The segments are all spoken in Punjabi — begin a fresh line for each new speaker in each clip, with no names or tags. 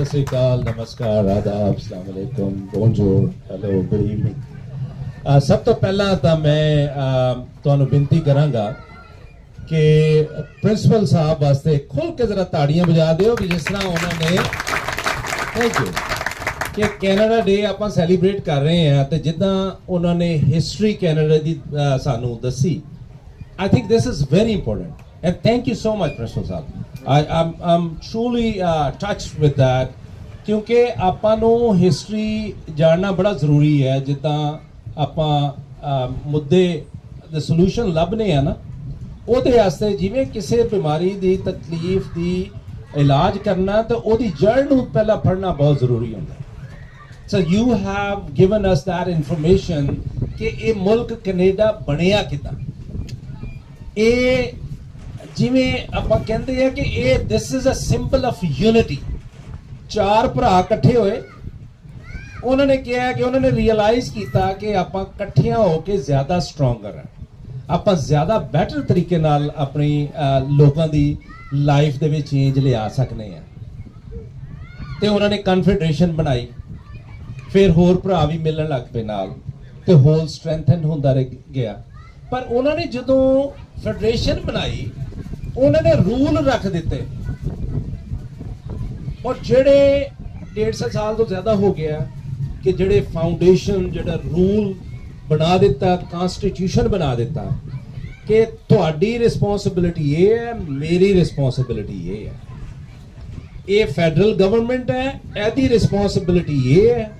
ਸਤਿ ਸ੍ਰੀ ਅਕਾਲ, ਨਮਸਕਾਰ, ਆਦਾਬ, ਅਸਲਾਮ ਅਲੈਕੁਮ ਬੋਨਜੋਰ ਹੈਲੋ, ਗੁੱਡ ਈਵਨਿੰਗ। ਸਭ ਤੋਂ ਪਹਿਲਾਂ ਤਾਂ ਮੈਂ ਤੁਹਾਨੂੰ ਬੇਨਤੀ ਕਰਾਂਗਾ ਕਿ ਪ੍ਰਿੰਸੀਪਲ ਸਾਹਿਬ ਵਾਸਤੇ ਖੁੱਲ ਕੇ ਜ਼ਰਾ ਤਾੜੀਆਂ ਵਜਾ ਦਿਓ ਵੀ ਜਿਸ ਤਰ੍ਹਾਂ ਉਹਨਾਂ ਨੇ ਥੈਂਕ ਯੂ ਕਿ ਕੈਨੇਡਾ ਡੇ ਆਪਾਂ ਸੈਲੀਬ੍ਰੇਟ ਕਰ ਰਹੇ ਹਾਂ ਤੇ ਜਿੱਦਾਂ ਉਹਨਾਂ ਨੇ ਹਿਸਟਰੀ ਕੈਨੇਡਾ ਦੀ ਸਾਨੂੰ ਦੱਸੀ I think this is very important And thank you so much, Principal Saab. I, I'm, I'm truly uh, touched with that. ਕਿਉਂਕਿ ਆਪਾਂ ਨੂੰ ਹਿਸਟਰੀ ਜਾਣਨਾ ਬੜਾ ਜ਼ਰੂਰੀ ਹੈ ਜਿੱਦਾਂ ਆਪਾਂ ਮੁੱਦੇ ਦੇ ਸੋਲੂਸ਼ਨ ਲੱਭਨੇ ਆ ਨਾ ਉਹਦੇ ਵਾਸਤੇ ਜਿਵੇਂ ਕਿਸੇ ਬਿਮਾਰੀ ਦੀ ਤਕਲੀਫ ਦੀ ਇਲਾਜ ਕਰਨਾ ਤਾਂ ਉਹਦੀ ਜੜ ਨੂੰ ਪਹਿਲਾਂ ਫੜਨਾ ਬਹੁਤ ਜ਼ਰੂਰੀ ਹੁੰਦਾ so you have given given us that information ਕਿ ਇਹ ਮੁਲਕ ਕੈਨੇਡਾ ਬਣਿਆ ਕਿਦਾਂ ਇਹ ਜਿਵੇਂ ਆਪਾਂ ਕਹਿੰਦੇ ਆ ਕਿ ਇਹ this is a symbol of unity ਚਾਰ ਭਰਾ ਇਕੱਠੇ ਹੋਏ। ਉਹਨਾਂ ਨੇ ਕਿਹਾ ਕਿ ਉਹਨਾਂ ਨੇ ਰਿਅਲਾਈਜ਼ ਕੀਤਾ ਕਿ ਆਪਾਂ ਇਕੱਠਿਆਂ ਹੋ ਕੇ ਜ਼ਿਆਦਾ ਸਟਰੋਂਗਰ ਹਾਂ ਆਪਾਂ ਜ਼ਿਆਦਾ ਬੈਟਰ ਤਰੀਕੇ ਨਾਲ ਆਪਣੀ ਲੋਕਾਂ ਦੀ ਲਾਈਫ ਦੇ ਵਿੱਚ ਚੇਂਜ ਲਿਆ ਸਕਨੇ ਆ। ਤੇ ਉਹਨਾਂ ਨੇ ਕਨਫੈਡਰੇਸ਼ਨ ਬਣਾਈ। ਫਿਰ ਹੋਰ ਭਰਾ ਵੀ ਮਿਲਣ ਲੱਗ ਪਏ ਨਾਲ। ਤੇ ਹੋਲ ਸਟਰੈਂਥਨ ਹੁੰਦਾ ਰਹਿ ਗਿਆ। ਪਰ ਉਹਨਾਂ ਨੇ ਜਦੋਂ ਫੈਡਰੇਸ਼ਨ ਬਣਾਈ ਉਹਨਾਂ ਨੇ ਰੂਲ ਰੱਖ ਦਿੱਤੇ। ਔਰ ਜਿਹੜੇ 150 ਸਾਲ ਤੋਂ ਜ਼ਿਆਦਾ ਹੋ ਗਿਆ ਕਿ ਜਿਹੜੇ ਫਾਊਂਡੇਸ਼ਨ ਜਿਹੜਾ ਰੂਲ ਬਣਾ ਦਿੱਤਾ ਕਨਸਟੀਟਿਊਸ਼ਨ ਬਣਾ ਦਿੱਤਾ, ਕਿ ਤੁਹਾਡੀ ਰਿਸਪੌਂਸਿਬਿਲਿਟੀ ਇਹ ਹੈ, ਮੇਰੀ ਰਿਸਪੌਂਸਿਬਿਲਿਟੀ ਇਹ ਹੈ। ਇਹ ਫੈਡਰਲ ਗਵਰਨਮੈਂਟ ਹੈ, ਇਹਦੀ ਰਿਸਪੌਂਸਿਬਿਲਿਟੀ ਇਹ ਹੈ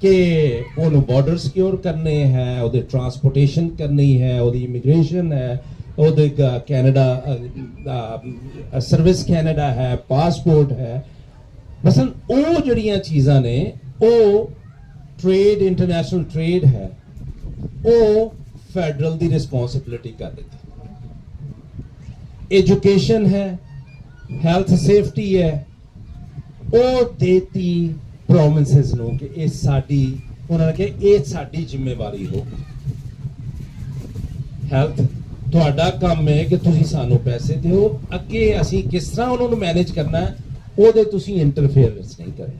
ਕਿ ਉਹਨੂੰ ਬਾਰਡਰ ਸਿਕਿਉਰ ਕਰਨੇ ਹੈ, ਉਹਦੇ ਟਰਾਂਸਪੋਰਟੇਸ਼ਨ ਕਰਨੀ ਹੈ, ਉਹਦੀ ਇਮੀਗ੍ਰੇਸ਼ਨ ਹੈ ਉਹਦੇ ਕੈਨੇਡਾ ਸਰਵਿਸ ਕੈਨੇਡਾ ਹੈ ਪਾਸਪੋਰਟ ਹੈ। ਮਸਲਨ ਉਹ ਜਿਹੜੀਆਂ ਚੀਜ਼ਾਂ ਨੇ, ਉਹ ਟ੍ਰੇਡ ਇੰਟਰਨੈਸ਼ਨਲ ਟ੍ਰੇਡ ਹੈ, ਉਹ ਫੈਡਰਲ ਦੀ ਰਿਸਪੌਂਸਿਬਿਲਿਟੀ ਕਰ ਦਿੱਤੀ। ਐਜੂਕੇਸ਼ਨ ਹੈ ਹੈਲਥ ਸੇਫਟੀ ਹੈ, ਉਹ ਦੇਤੀ ਪ੍ਰੋਮਿਸਸ ਨੂੰ ਕਿ ਇਹ ਸਾਡੀ, ਉਹਨਾਂ ਨੇ ਕਿ ਇਹ ਸਾਡੀ ਜ਼ਿੰਮੇਵਾਰੀ ਹੋ ਹੈਲਥ ਤੁਹਾਡਾ ਕੰਮ ਹੈ ਕਿ ਤੁਸੀਂ ਸਾਨੂੰ ਪੈਸੇ ਦਿਓ। ਅੱਗੇ ਅਸੀਂ ਕਿਸ ਤਰ੍ਹਾਂ ਉਹਨਾਂ ਨੂੰ ਮੈਨੇਜ ਕਰਨਾ ਉਹਦੇ ਤੁਸੀਂ ਇੰਟਰਫੇਅਰੈਂਸ ਨਹੀਂ ਕਰਨੀ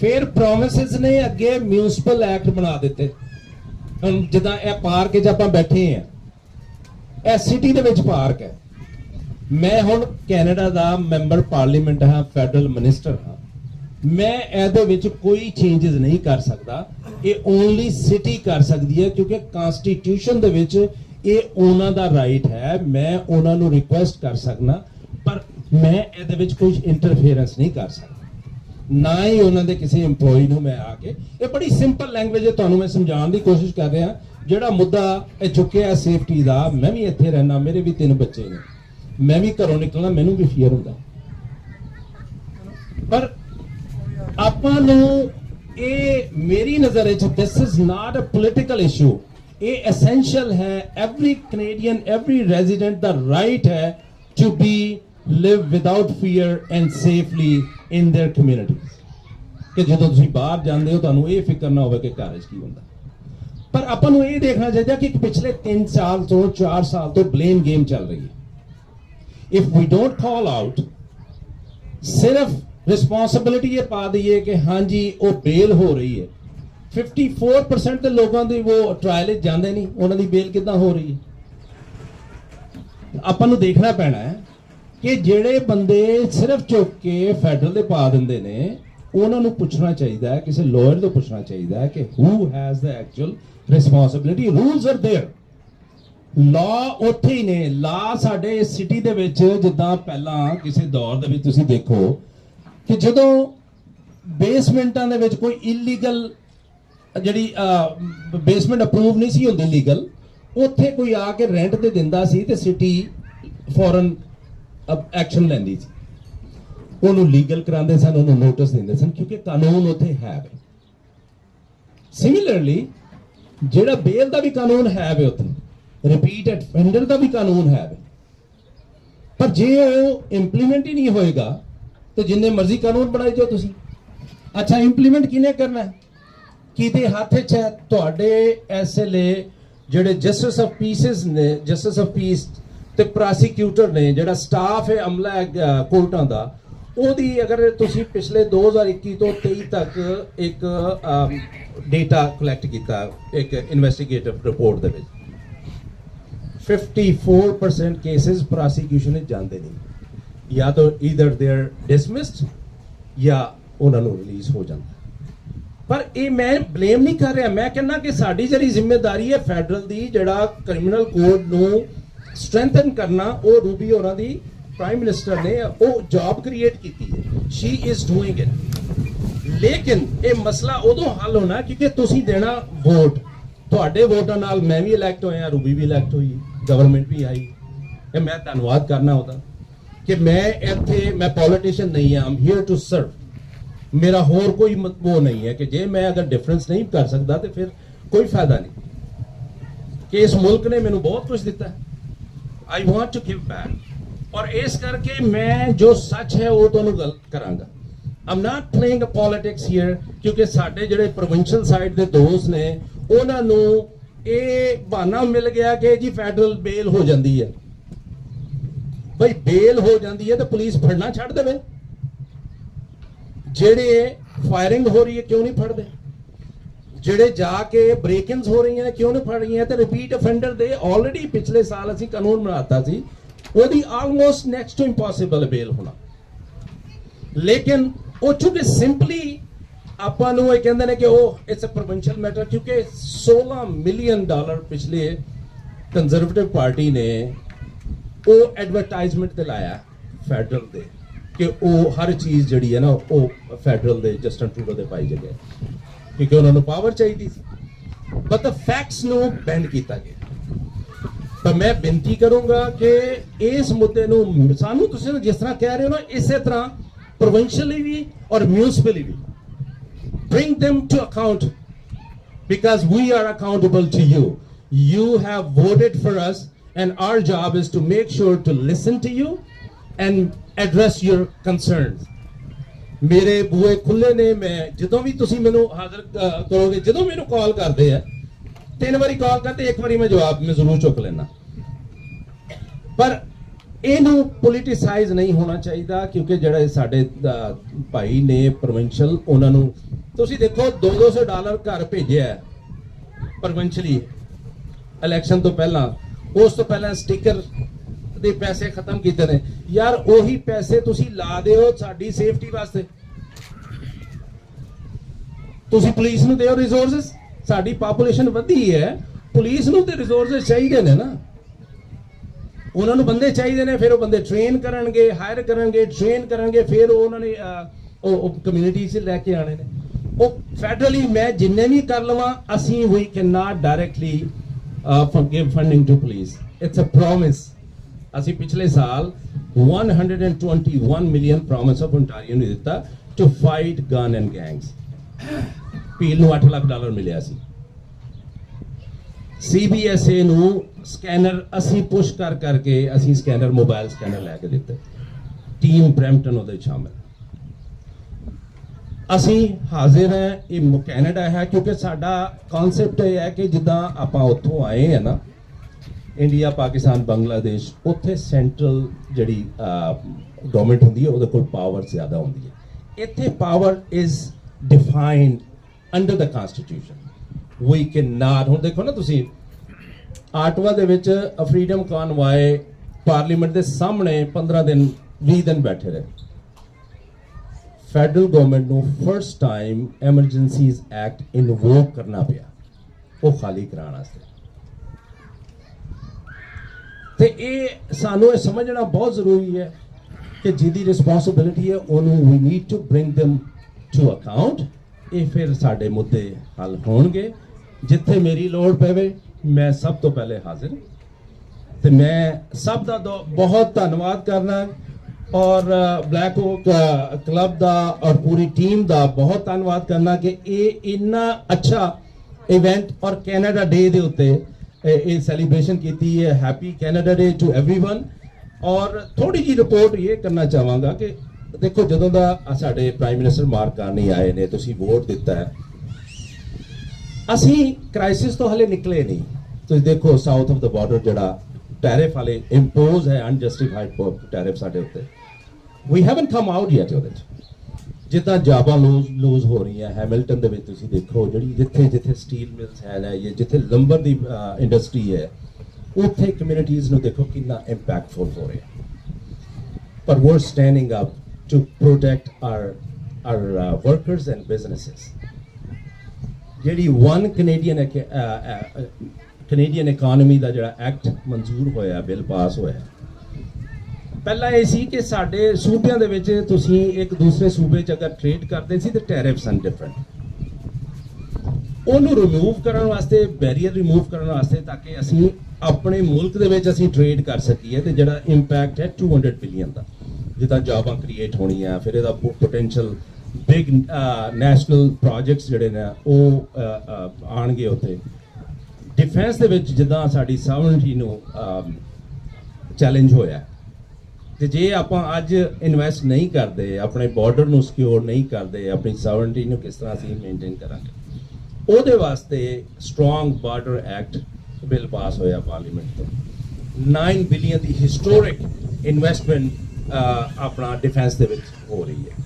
ਫਿਰ ਪ੍ਰੋਮਿਸਸ ਨੇ ਅੱਗੇ ਮਿਊਨਿਸਪਲ ਐਕਟ ਬਣਾ ਦਿੱਤੇ। ਹੁਣ ਜਿੱਦਾਂ ਇਹ ਪਾਰਕ 'ਚ ਆਪਾਂ ਬੈਠੇ ਆ ਇਹ ਸਿਟੀ ਦੇ ਵਿੱਚ ਪਾਰਕ ਹੈ। ਮੈਂ ਹੁਣ ਕੈਨੇਡਾ ਦਾ ਮੈਂਬਰ ਪਾਰਲੀਮੈਂਟ ਹਾਂ ਫੈਡਰਲ ਮਿਨਿਸਟਰ ਹਾਂ। ਮੈਂ ਇਹਦੇ ਵਿੱਚ ਕੋਈ ਚੇਂਜਸ ਨਹੀਂ ਕਰ ਸਕਦਾ। ਇਹ ਓਨਲੀ ਸਿਟੀ ਕਰ ਸਕਦੀ ਹੈ, ਕਿਉਂਕਿ ਕਨਸਟੀਟਿਊਸ਼ਨ ਦੇ ਵਿੱਚ ਇਹ ਉਹਨਾਂ ਦਾ ਰਾਈਟ ਹੈ, ਮੈਂ ਉਹਨਾਂ ਨੂੰ ਰਿਕੁਐਸਟ ਕਰ ਸਕਦਾ, ਪਰ ਮੈਂ ਇਹਦੇ ਵਿੱਚ ਕੋਈ ਇੰਟਰਫੇਰੈਂਸ ਨਹੀਂ ਕਰ ਸਕਦਾ। ਨਾ ਹੀ ਉਹਨਾਂ ਦੇ ਕਿਸੇ EMPLOYEE ਨੂੰ ਮੈਂ ਆ ਕੇ, ਇਹ ਬੜੀ ਸਿੰਪਲ ਲੈਂਗੁਏਜ ਹੈ, ਤੁਹਾਨੂੰ ਮੈਂ ਸਮਝਾਉਣ ਦੀ ਕੋਸ਼ਿਸ਼ ਕਰ ਰਿਹਾ। ਜਿਹੜਾ ਮੁੱਦਾ ਇਹ ਚੁੱਕਿਆ ਸੇਫਟੀ ਦਾ, ਮੈਂ ਵੀ ਇੱਥੇ ਰਹਿਣਾ ਮੇਰੇ ਵੀ ਤਿੰਨ ਬੱਚੇ ਨੇ। ਮੈਂ ਵੀ ਘਰੋਂ ਨਿਕਲਣਾ, ਮੈਨੂੰ ਵੀ ਫੀਅਰ ਹੁੰਦਾ। ਪਰ ਆਪਾਂ ਨੂੰ ਇਹ ਮੇਰੀ ਨਜ਼ਰ ਵਿੱਚ this is not a political issue ਇਹ ਐਸੈਂਸ਼ੀਅਲ ਹੈ ਐਵਰੀ ਕੈਨੇਡੀਅਨ ਐਵਰੀ ਰੈਜ਼ੀਡੈਂਟ ਦਾ ਰਾਈਟ ਹੈ to be live without fear and safely in their communities ਕਿ ਜਦੋਂ ਤੁਸੀਂ ਬਾਹਰ ਜਾਂਦੇ ਹੋ ਤੁਹਾਨੂੰ ਇਹ ਫਿਕਰ ਨਾ ਹੋਵੇ ਕਿ ਘਰ ਵਿੱਚ ਕੀ ਹੁੰਦਾ ਪਰ ਆਪਾਂ ਨੂੰ ਇਹ ਦੇਖਣਾ ਚਾਹੀਦਾ ਕਿ ਪਿਛਲੇ 3 ਸਾਲ ਤੋਂ 4 ਸਾਲ ਤੋਂ ਬਲੇਮ ਗੇਮ ਚੱਲ ਰਹੀ ਹੈ if we don't call out ਸਿਰਫ ਰਿਸਪੌਂਸਿਬਿਲਿਟੀ ਇਹ ਪਾ ਦਈਏ ਕਿ ਹਾਂਜੀ ਉਹ ਬੇਲ ਹੋ ਰਹੀ ਹੈ 54% ਦੇ ਲੋਕਾਂ ਦੀ ਉਹ ਟ੍ਰਾਇਲ ਵਿੱਚ ਜਾਂਦੇ ਨਹੀਂ ਉਹਨਾਂ ਦੀ ਬੇਲ ਕਿੱਦਾਂ ਹੋ ਰਹੀ ਹੈ ਆਪਾਂ ਨੂੰ ਦੇਖਣਾ ਪੈਣਾ ਹੈ ਕਿ ਜਿਹੜੇ ਬੰਦੇ ਸਿਰਫ ਚੁੱਕ ਕੇ ਫੈਡਰਲ ਦੇ ਪਾ ਦਿੰਦੇ ਨੇ ਉਹਨਾਂ ਨੂੰ ਪੁੱਛਣਾ ਚਾਹੀਦਾ ਹੈ ਕਿਸੇ ਲਾਇਰ ਤੋਂ ਪੁੱਛਣਾ ਚਾਹੀਦਾ ਹੈ ਕਿ who has the actual responsibility rules are there ਲਾ ਉੱਥੇ ਹੀ ਨੇ ਲਾ ਸਾਡੇ ਸਿਟੀ ਦੇ ਵਿੱਚ ਜਿੱਦਾਂ ਪਹਿਲਾਂ ਕਿਸੇ ਦੌਰ ਦੇ ਵਿੱਚ ਤੁਸੀਂ ਦੇਖੋ ਕਿ ਜਦੋਂ ਬੇਸਮੈਂਟਾਂ ਦੇ ਵਿੱਚ ਕੋਈ ਇਲੀਗਲ ਜਿਹੜੀ ਬੇਸਮੈਂਟ ਅਪਰੂਵ ਨਹੀਂ ਸੀ ਹੁੰਦੀ ਲੀਗਲ ਉੱਥੇ ਕੋਈ ਆ ਕੇ ਰੈਂਟ ਤੇ ਦਿੰਦਾ ਸੀ ਤੇ ਸਿਟੀ ਫੌਰਨ ਐਕਸ਼ਨ ਲੈਂਦੀ ਸੀ। ਉਹਨੂੰ ਲੀਗਲ ਕਰਾਉਂਦੇ ਸਨ, ਉਹਨੂੰ ਨੋਟਿਸ ਦਿੰਦੇ ਸਨ, ਕਿਉਂਕਿ ਕਾਨੂੰਨ ਉੱਥੇ ਹੈ ਵੇ। ਸਿਮਿਲਰਲੀ ਜਿਹੜਾ ਬੇਲ ਦਾ ਵੀ ਕਾਨੂੰਨ ਹੈ ਵੇ ਉੱਥੇ ਰਿਪੀਟ ਅਫੈਂਡਰ ਦਾ ਵੀ ਕਾਨੂੰਨ ਹੈ ਵੇ। ਪਰ ਜੇ ਉਹ ਇੰਪਲੀਮੈਂਟ ਹੀ ਨਹੀਂ ਹੋਏਗਾ, ਤੇ ਜਿੰਨੇ ਮਰਜ਼ੀ ਕਾਨੂੰਨ ਬਣਾਈ ਜਾਓ ਤੁਸੀਂ। ਅੱਛਾ ਇੰਪਲੀਮੈਂਟ ਕਿਹਨੇ ਕਰਨਾ? ਹੈ ਕਿਹਦੇ ਹੱਥ 'ਚ ਹੈ? ਤੁਹਾਡੇ ਐਸਐਲਏ ਜਿਹੜੇ ਜਸਟਿਸ ਆਫ ਪੀਸਸ ਨੇ ਜਸਟਿਸ ਆਫ ਪੀਸ ਤੇ ਪ੍ਰੋਸੀਕਿਊਟਰ ਨੇ, ਜਿਹੜਾ ਸਟਾਫ ਹੈ ਅਮਲਾ ਹੈ ਕੋਰਟਾਂ ਦਾ, ਉਹਦੀ ਅਗਰ ਤੁਸੀਂ ਪਿਛਲੇ 2021 ਤੋਂ 23 ਤੱਕ ਇੱਕ ਡੇਟਾ ਕਲੈਕਟ ਕੀਤਾ, ਇੱਕ ਇਨਵੈਸਟੀਗੇਟਿਵ ਰਿਪੋਰਟ ਦੇ ਵਿੱਚ 54% ਕੇसेस ਪ੍ਰੋਸੀਕਿਊਸ਼ਨ ਵਿੱਚ ਜਾਂਦੇ ਨਹੀਂ ਜਾਂ ਤਾਂ ਈਦਰ ਦੇ ਆਰ ਡਿਸਮਿਸਡ ਜਾਂ ਉਹਨਾਂ ਨੂੰ ਰਿਲੀਜ਼ ਹੋ ਜਾਂਦਾ। ਪਰ ਇਹ ਮੈਂ ਬਲੇਮ ਨਹੀਂ ਕਰ ਰਿਹਾ। ਮੈਂ ਕਹਿੰਦਾ ਕਿ ਸਾਡੀ ਜਿਹੜੀ ਜ਼ਿੰਮੇਵਾਰੀ ਹੈ ਫੈਡਰਲ ਦੀ, ਜਿਹੜਾ ਕ੍ਰਿਮੀਨਲ ਕੋਡ ਨੂੰ ਸਟਰੈਂਥਨ ਕਰਨਾ, ਉਹ ਰੂਬੀ ਹੋਰਾਂ ਦੀ ਪ੍ਰਾਈਮ ਮਿਨਿਸਟਰ ਨੇ, ਉਹ ਜੌਬ ਕ੍ਰੀਏਟ ਕੀਤੀ ਹੈ। ਸ਼ੀ ਇਜ਼ ਡੂਇੰਗ ਇਟ ਲੇਕਿਨ ਇਹ ਮਸਲਾ ਉਦੋਂ ਹੱਲ ਹੋਣਾ ਕਿਉਂਕਿ ਤੁਸੀਂ ਦੇਣਾ ਵੋਟ ਤੁਹਾਡੇ ਵੋਟਾਂ ਨਾਲ ਮੈਂ ਵੀ ਇਲੈਕਟ ਹੋਇਆ, ਰੂਬੀ ਵੀ ਇਲੈਕਟ ਹੋਈ ਗਵਰਨਮੈਂਟ ਵੀ ਆਈ। ਇਹ ਮੈਂ ਧੰਨਵਾਦ ਕਰਨਾ ਉਹਦਾ ਕਿ ਮੈਂ ਇੱਥੇ, ਮੈਂ ਪੋਲੀਟੀਸ਼ੀਅਨ ਨਹੀਂ ਹਾਂ ਆਮ ਹੇਅਰ ਟੂ ਸਰਵ ਮੇਰਾ ਹੋਰ ਕੋਈ ਮਤ- ਉਹ ਨਹੀਂ ਹੈ ਕਿ ਜੇ ਮੈਂ ਅਗਰ ਡਿਫਰੈਂਸ ਨਹੀਂ ਕਰ ਸਕਦਾ ਤੇ ਫਿਰ ਕੋਈ ਫਾਇਦਾ ਨਹੀਂ। ਕਿ ਇਸ ਮੁਲਕ ਨੇ ਮੈਨੂੰ ਬਹੁਤ ਕੁਝ ਦਿੱਤਾ। I want to give back ਔਰ ਇਸ ਕਰਕੇ ਮੈਂ ਜੋ ਸੱਚ ਹੈ ਉਹ ਤੁਹਾਨੂੰ ਗੱਲ ਕਰਾਂਗਾ। I'm not playing a politics here ਕਿਉਂਕਿ ਸਾਡੇ ਜਿਹੜੇ ਪ੍ਰੋਵਿੰਸ਼ੀਅਲ ਸਾਈਡ ਦੇ ਦੋਸਤ ਨੇ, ਉਹਨਾਂ ਨੂੰ ਇਹ ਬਹਾਨਾ ਮਿਲ ਗਿਆ ਕਿ ਜੀ ਫੈਡਰਲ ਬੇਲ ਹੋ ਜਾਂਦੀ ਹੈ। ਬਈ ਬੇਲ ਹੋ ਜਾਂਦੀ ਹੈ ਤਾਂ ਪੁਲਿਸ ਫੜਨਾ ਛੱਡ ਦੇਵੇ। ਜਿਹੜੇ ਫਾਇਰਿੰਗ ਹੋ ਰਹੀ ਹੈ, ਕਿਉਂ ਨਹੀਂ ਫੜਦੇ? ਜਿਹੜੇ ਜਾ ਕੇ ਬ੍ਰੇਕ-ਇਨਸ ਹੋ ਰਹੀਆਂ ਨੇ, ਕਿਉਂ ਨਹੀਂ ਫੜ ਰਹੀਆਂ? ਤੇ ਰਿਪੀਟ ਅਫੈਂਡਰ ਦੇ ਆਲਰੇਡੀ ਪਿਛਲੇ ਸਾਲ ਅਸੀਂ ਕਾਨੂੰਨ ਬਣਾਤਾ ਸੀ। ਉਹਦੀ almost next to impossible bail ਹੋਣਾ। ਲੇਕਿਨ ਉਹ ਚੁੱਕੇ ਸਿੰਪਲੀ ਆਪਾਂ ਨੂੰ ਇਹ ਕਹਿੰਦੇ ਨੇ ਕਿ ਉਹ ਇਟਸ ਅ ਪ੍ਰੋਵਿੰਸ਼ੀਅਲ ਮੈਟਰ ਕਿਉਂਕਿ 16 ਮਿਲੀਅਨ ਡਾਲਰ ਪਿਛਲੇ ਕੰਜ਼ਰਵੇਟਿਵ ਪਾਰਟੀ ਨੇ ਉਹ ਐਡਵਰਟਾਈਜ਼ਮੈਂਟ ਤੇ ਲਾਇਆ ਫੈਡਰਲ ਦੇ। ਕਿ ਉਹ ਹਰ ਚੀਜ਼ ਜਿਹੜੀ ਹੈ ਨਾ ਉਹ ਫੈਡਰਲ ਦੇ ਜਸਟਨ ਟਰੂਡੋ ਦੇ ਪਾਈ ਜਗ੍ਹਾ ਕਿਉਂਕਿ ਉਹਨਾਂ ਨੂੰ ਪਾਵਰ ਚਾਹੀਦੀ ਸੀ। ਬਟ ਦ ਫੈਕਟਸ ਨੂੰ ਬੈਂਡ ਕੀਤਾ ਗਿਆ। ਤਾਂ ਮੈਂ ਬੇਨਤੀ ਕਰੂੰਗਾ ਕਿ ਇਸ ਮੁੱਦੇ ਨੂੰ ਸਾਨੂੰ ਤੁਸੀਂ ਜਿਸ ਤਰ੍ਹਾਂ ਕਹਿ ਰਹੇ ਹੋ ਨਾ ਇਸੇ ਤਰ੍ਹਾਂ ਪ੍ਰੋਵਿੰਸ਼ੀਅਲੀ ਵੀ ਔਰ municipally we bring them to account because we are accountable to you. You have voted for us, and our job is to make sure to listen to you and address your concerns. ਮੇਰੇ ਬੂਏ ਖੁੱਲੇ ਨੇ, ਮੈਂ ਜਦੋਂ ਵੀ ਤੁਸੀਂ ਮੈਨੂੰ ਹਾਜ਼ਰ ਕਰੋਗੇ, ਜਦੋਂ ਮੈਨੂੰ ਕਾਲ ਕਰਦੇ ਆ, ਤਿੰਨ ਵਾਰੀ ਕਾਲ ਕਰਦੇ, ਇੱਕ ਵਾਰੀ ਮੈਂ ਜਵਾਬ ਮੈਂ ਜ਼ਰੂਰ ਚੁੱਕ ਲੈਣਾ ਪਰ ਇਹਨੂੰ ਪੋਲਿਟਿਸਾਈਜ਼ ਨਹੀਂ ਹੋਣਾ ਚਾਹੀਦਾ, ਕਿਉਂਕਿ ਜਿਹੜਾ ਸਾਡੇ ਭਾਈ ਨੇ ਪ੍ਰੋਵਿੰਸ਼ਲ ਉਹਨਾਂ ਨੂੰ, ਤੁਸੀਂ ਦੇਖੋ 2-200 ਡਾਲਰ ਘਰ ਭੇਜਿਆ ਹੈ ਇਲੈਕਸ਼ਨ ਤੋਂ ਪਹਿਲਾਂ ਉਸ ਤੋਂ ਪਹਿਲਾਂ ਸਟicker ਦੇ ਪੈਸੇ ਖਤਮ ਕੀਤੇ ਨੇ। ਯਾਰ, ਉਹੀ ਪੈਸੇ ਤੁਸੀਂ ਲਾ ਦਿਓ ਸਾਡੀ ਸੇਫਟੀ ਵਾਸਤੇ। ਤੁਸੀਂ ਪੁਲਿਸ ਨੂੰ ਦਿਓ ਰਿਸੋਰਸਸ ਸਾਡੀ ਪਾਪੂਲੇਸ਼ਨ ਵਧੀ ਹੈ। ਪੁਲਿਸ ਨੂੰ ਤੇ ਰਿਸੋਰਸਸ ਚਾਹੀਦੇ ਨੇ ਨਾ। ਉਹਨਾਂ ਨੂੰ ਬੰਦੇ ਚਾਹੀਦੇ ਨੇ, ਫਿਰ ਉਹ ਬੰਦੇ ਟ੍ਰੇਨ ਕਰਨਗੇ ਹਾਇਰ ਕਰਨਗੇ ਟ੍ਰੇਨ ਕਰਨਗੇ, ਫਿਰ ਉਹਨਾਂ ਨੇ ਉਹ ਕਮਿਊਨਿਟੀ 'ਚ ਲੈ ਕੇ ਆਣੇ ਨੇ। ਉਹ ਫੈਡਰਲੀ ਮੈਂ ਜਿੰਨੇ ਵੀ ਕਰ ਲਵਾਂ, ਅਸੀਂ ਵੀ can not directly give funding to police it's a promise ਅਸੀਂ ਪਿਛਲੇ ਸਾਲ 121 ਮਿਲੀਅਨ ਪ੍ਰੋਮਿਸ ਆਫ ontario ਨੂੰ ਦਿੱਤਾ to fight gun and gangs Peel ਨੂੰ 8 ਲੱਖ ਡਾਲਰ ਮਿਲਿਆ ਸੀ। ਸੀਬੀਐਸਏ ਨੂੰ ਸਕੈਨਰ ਅਸੀਂ ਪੁਸ਼ ਕਰ ਕਰਕੇ ਅਸੀਂ ਸਕੈਨਰ, ਮੋਬਾਈਲ ਸਕੈਨਰ ਲੈ ਕੇ ਦਿੱਤੇ। ਟੀਮ ਬ੍ਰੈਂਪਟਨ ਉਹਦੇ 'ਚ ਸ਼ਾਮਲ। ਅਸੀਂ ਹਾਜ਼ਰ ਹਾਂ, ਇਹ ਮ- ਕੈਨੇਡਾ ਹੈ, ਕਿਉਂਕਿ ਸਾਡਾ ਕਨਸੈਪਟ ਇਹ ਹੈ ਕਿ ਜਿੱਦਾਂ ਆਪਾਂ ਉੱਥੋਂ ਆਏ ਆ ਨਾ ਇੰਡੀਆ, ਪਾਕਿਸਤਾਨ, ਬੰਗਲਾਦੇਸ਼, ਉੱਥੇ ਸੈਂਟਰਲ ਜਿਹੜੀ ਗਵਰਨਮੈਂਟ ਹੁੰਦੀ ਹੈ, ਉਹਦੇ ਕੋਲ ਪਾਵਰ ਜ਼ਿਆਦਾ ਹੁੰਦੀ ਹੈ। ਇੱਥੇ power is defined under the constitution we can not ਹੁਣ ਦੇਖੋ ਨਾ ਤੁਸੀਂ, ਆਟਵਾ ਦੇ ਵਿੱਚ ਫਰੀडम ਕਨਵਾਏ ਪਾਰਲੀਮੈਂਟ ਦੇ ਸਾਹਮਣੇ 15 ਦਿਨ 20 ਦਿਨ ਬੈਠੇ ਰਹੇ। ਫੈਡਰਲ ਗਵਰਨਮੈਂਟ ਨੂੰ first time emergencies act invoke ਕਰਨਾ ਪਿਆ। ਉਹ ਖਾਲੀ ਕਰਾਉਣ ਵਾਸਤੇ। ਤੇ ਇਹ ਸਾਨੂੰ ਇਹ ਸਮਝਣਾ ਬਹੁਤ ਜ਼ਰੂਰੀ ਹੈ ਕਿ ਜਿਹਦੀ ਰਿਸਪੌਂਸਿਬਿਲਿਟੀ ਹੈ, ਉਹਨੂੰ we need to bring them to account ਇਹ ਫਿਰ ਸਾਡੇ ਮੁੱਦੇ ਹੱਲ ਹੋਣਗੇ। ਜਿੱਥੇ ਮੇਰੀ ਲੋੜ ਪਵੇ, ਮੈਂ ਸਭ ਤੋਂ ਪਹਿਲੇ ਹਾਜ਼ਰ ਤੇ ਮੈਂ ਸਭ ਦਾ ਦੋ- ਬਹੁਤ ਧੰਨਵਾਦ ਕਰਨਾ ਔਰ ਬਲੈਕ ਓਕ ਕਲੱਬ ਦਾ ਔਰ ਪੂਰੀ ਟੀਮ ਦਾ ਬਹੁਤ ਧੰਨਵਾਦ ਕਰਨਾ ਕਿ ਇਹ ਇੰਨਾ ਅੱਛਾ ਇਵੈਂਟ ਔਰ ਕੈਨੇਡਾ ਡੇ ਦੇ ਉੱਤੇ ਇਹ- ਇਹ ਸੈਲੀਬ੍ਰੇਸ਼ਨ ਕੀਤੀ ਹੈ happy Canada day to everyone ਔਰ ਥੋੜੀ ਜੀ ਰਿਪੋਰਟ ਇਹ ਕਰਨਾ ਚਾਹਾਂਗਾ ਕਿ ਦੇਖੋ ਜਦੋਂ ਦਾ ਆਹ ਸਾਡੇ ਪ੍ਰਾਈਮ ਮਿਨਿਸਟਰ ਮਾਰਕ ਕਾਰਨੀ ਆਏ ਨੇ ਤੁਸੀਂ ਵੋਟ ਦਿੱਤਾ ਹੈ ਅਸੀਂ ਕ੍ਰਾਈਸਿਸ ਤੋਂ ਹਲੇ ਨਿਕਲੇ ਨਹੀਂ ਤੁਸੀਂ ਦੇਖੋ ਸਾਊਥ ਆਫ ਦਾ ਬਾਰਡਰ ਜਿਹੜਾ ਟੈਰਿਫ ਵਾਲੇ ਇੰਪੋਜ਼ ਹੈ ਅਨਜਸਟੀਫਾਈਡ ਟੈਰਿਫ ਸਾਡੇ ਉੱਤੇ we haven't come out ਯet of it ਜਿੱਦਾਂ ਜਾਬਾ ਲੂਜ਼ ਲੂਜ਼ ਹੋ ਰਹੀ ਹੈ ਹੈਮਿਲਟਨ ਦੇ ਵਿੱਚ ਤੁਸੀਂ ਦੇਖੋ, ਜਿਹੜੀ ਜਿੱਥੇ ਜਿੱਥੇ ਸਟੀਲ ਮਿਲਸ ਹੈ ਜਾਂ ਜਿੱਥੇ ਲੰਬਰ ਦੀ ਇੰਡਸਟਰੀ ਹੈ, ਉੱਥੇ ਕਮਿਊਨਿਟੀਜ਼ ਨੂੰ ਦੇਖੋ ਕਿੰਨਾ ਇੰਪੈਕਟਫੁਲ ਹੋ ਰਿਹਾ। ਪਰ we're standing up to protect our our workers and and ਜਿਹੜੀ ਵਨ ਕੈਨੇਡੀਅਨ ਕੈਨੇਡੀਅਨ ਇਕਨੋਮੀ ਦਾ ਜਿਹੜਾ ਐਕਟ ਮਨਜ਼ੂਰ ਹੋਇਆ ਬਿੱਲ ਪਾਸ ਹੋਇਆ ਪਹਿਲਾਂ ਇਹ ਸੀ ਕਿ ਸਾਡੇ ਸੂਬਿਆਂ ਦੇ ਵਿੱਚ ਤੁਸੀਂ ਇੱਕ ਦੂਸਰੇ ਸੂਬੇ 'ਚ ਅਗਰ ਟ੍ਰੇਡ ਕਰਦੇ ਸੀ ਤੇ ਟੈਰਿਫਸ ਹਨ ਡਿਫਰੈਂਟ ਉਹਨੂੰ ਰਿਮੂਵ ਕਰਨ ਵਾਸਤੇ ਬੈਰੀਅਰ ਰਿਮੂਵ ਕਰਨ ਵਾਸਤੇ ਤਾਂ ਕਿ ਅਸੀਂ ਆਪਣੇ ਮੁਲਕ ਦੇ ਵਿੱਚ ਅਸੀਂ ਟ੍ਰੇਡ ਕਰ ਸਕੀਏ ਤੇ ਜਿਹੜਾ ਇੰਪੈਕਟ ਹੈ 200 ਬਿਲੀਅਨ ਦਾ। ਜਿੱਦਾਂ ਜੌਬਾਂ ਕ੍ਰੀਏਟ ਹੋਣੀਆਂ ਫਿਰ ਇਹਦਾ ਪੋਟੈਂਸ਼ੀਅਲ ਬਿਗ ਨੈਸ਼ਨਲ ਪ੍ਰੋਜੈਕਟਸ ਜਿਹੜੇ ਨੇ ਉਹ ਅਹ, ਆਣਗੇ ਉੱਥੇ। ਡਿਫੈਂਸ ਦੇ ਵਿੱਚ ਜਿੱਦਾਂ ਸਾਡੀ ਸਾਵਰਨਟੀ ਨੂੰ ਚੈਲੰਜ ਹੋਇਆ। ਤੇ ਜੇ ਆਪਾਂ ਅੱਜ ਇਨਵੈਸਟ ਨਹੀਂ ਕਰਦੇ, ਆਪਣੇ ਬਾਰਡਰ ਨੂੰ ਸਿਕਿਉਰ ਨਹੀਂ ਕਰਦੇ, ਆਪਣੀ ਸਾਵਰਨਟੀ ਨੂੰ ਕਿਸ ਤਰ੍ਹਾਂ ਅਸੀਂ ਮੇਨਟੇਨ ਕਰਾਂਗੇ? ਉਹਦੇ ਵਾਸਤੇ strong border act bill pass ਹੋਇਆ ਪਾਰਲੀਮੈਂਟ ਤੋਂ। 9 ਬਿਲੀਅਨ ਦੀ ਹਿਸਟੋਰਿਕ ਇਨਵੈਸਟਮੈਂਟ ਆਪਣਾ ਡਿਫੈਂਸ ਦੇ ਵਿੱਚ ਹੋ ਰਹੀ ਹੈ।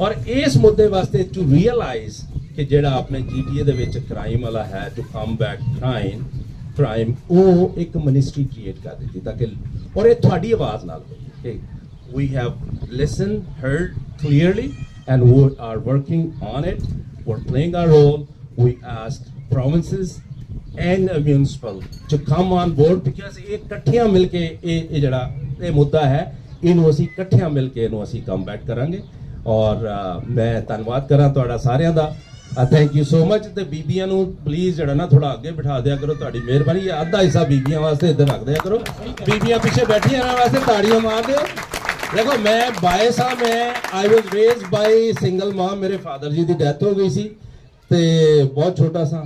ਔਰ ਇਸ ਮੁੱਦੇ ਵਾਸਤੇ ਟੂ ਰੀਅਲਾਈਜ਼ ਕਿ ਜਿਹੜਾ ਆਪਣੇ ਜੀਟੀਏ ਦੇ ਵਿੱਚ ਕ੍ਰਾਈਮ ਵਾਲਾ ਹੈ to come back crime crime ਉਹ ਇੱਕ ਮਿਨਿਸਟਰੀ ਕ੍ਰੀਏਟ ਕਰ ਦਿੱਤੀ ਤਾਂ ਕਿ ਔਰ ਇਹ ਤੁਹਾਡੀ ਆਵਾਜ਼ ਨਾਲ ਹੋਈ ਕਿ we have listened heard clearly and we are working on it we're playing our role we asked provinces and a municipal to come on board because ਇਹ ਇਕੱਠੀਆਂ ਮਿਲ ਕੇ ਇਹ ਇਹ ਜਿਹੜਾ ਇਹ ਮੁੱਦਾ ਹੈ ਇਹਨੂੰ ਅਸੀਂ ਇਕੱਠਿਆਂ ਮਿਲ ਕੇ ਇਹਨੂੰ ਅਸੀਂ ਕਮਬੈਟ ਕਰਾਂਗੇ ਔਰ ਅ, ਮੈਂ ਧੰਨਵਾਦ ਕਰਾਂ ਤੁਹਾਡਾ ਸਾਰਿਆਂ ਦਾ ਥੈਂਕ ਯੂ ਸੋ ਮਚ ਤੇ ਬੀਬੀਆਂ ਨੂੰ ਪਲੀਜ਼ ਜਿਹੜਾ ਨਾ ਥੋੜਾ ਅੱਗੇ ਬਿਠਾ ਦਿਆ ਕਰੋ ਤੁਹਾਡੀ ਮਿਹਰਬਾਨੀ। ਇਹ ਅੱਧਾ ਹਿੱਸਾ ਬੀਬੀਆਂ ਵਾਸਤੇ ਇੱਧਰ ਰੱਖ ਦਿਆ ਕਰੋ। ਬੀਬੀਆਂ ਪਿੱਛੇ ਬੈਠੀਆਂ ਇਹਨਾਂ ਵਾਸਤੇ ਤਾੜੀਆਂ ਮਾਰ ਦਿਓ। ਦੇਖੋ, ਮੈਂ 22 ਸਾਲ ਮੈਂ ਆਈ ਵਾਸ ਰੇਜ਼ਡ ਬਾਈ ਸਿੰਗਲ ਮਾਂ ਮੇਰੇ ਫਾਦਰ ਜੀ ਦੀ ਡੈਥ ਹੋ ਗਈ ਸੀ। ਤੇ ਬਹੁਤ ਛੋਟਾ ਸਾਂ।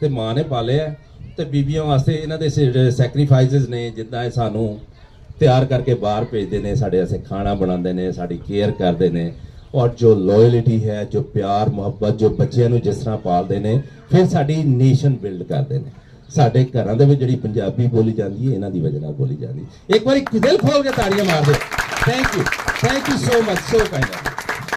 ਤੇ ਮਾਂ ਨੇ ਪਾਲਿਆ। ਹੈ। ਤੇ ਬੀਬੀਆਂ ਵਾਸਤੇ ਇਹਨਾਂ ਦੇ ਜਿਹੜੇ ਸੈਕਰੀਫਾਈਸਸ ਨੇ, ਜਿੱਦਾਂ ਇਹ ਸਾਨੂੰ ਤਿਆਰ ਕਰਕੇ ਬਾਹਰ ਭੇਜਦੇ ਨੇ, ਸਾਡੇ ਵਾਸਤੇ ਖਾਣਾ ਬਣਾਉਂਦੇ ਨੇ, ਸਾਡੀ ਕੇਅਰ ਕਰਦੇ ਨੇ। ਔਰ ਜੋ ਲਾਇਲਟੀ ਹੈ, ਜੋ ਪਿਆਰ, ਮੁਹੱਬਤ ਜੋ ਬੱਚਿਆਂ ਨੂੰ ਜਿਸ ਤਰ੍ਹਾਂ ਪਾਲਦੇ ਨੇ, ਫਿਰ ਸਾਡੀ ਨੇਸ਼ਨ ਬਿਲਡ ਕਰਦੇ ਨੇ। ਸਾਡੇ ਘਰਾਂ ਦੇ ਵਿੱਚ ਜਿਹੜੀ ਪੰਜਾਬੀ ਬੋਲੀ ਜਾਂਦੀ ਹੈ, ਇਹਨਾਂ ਦੀ ਵਜ੍ਹਾ ਨਾਲ ਬੋਲੀ ਜਾਂਦੀ ਹੈ। ਇੱਕ ਵਾਰੀ ਦਿਲ ਖੋਲ ਕੇ ਤਾੜੀਆਂ ਮਾਰ ਦਿਓ। Thank you thank you so much so kind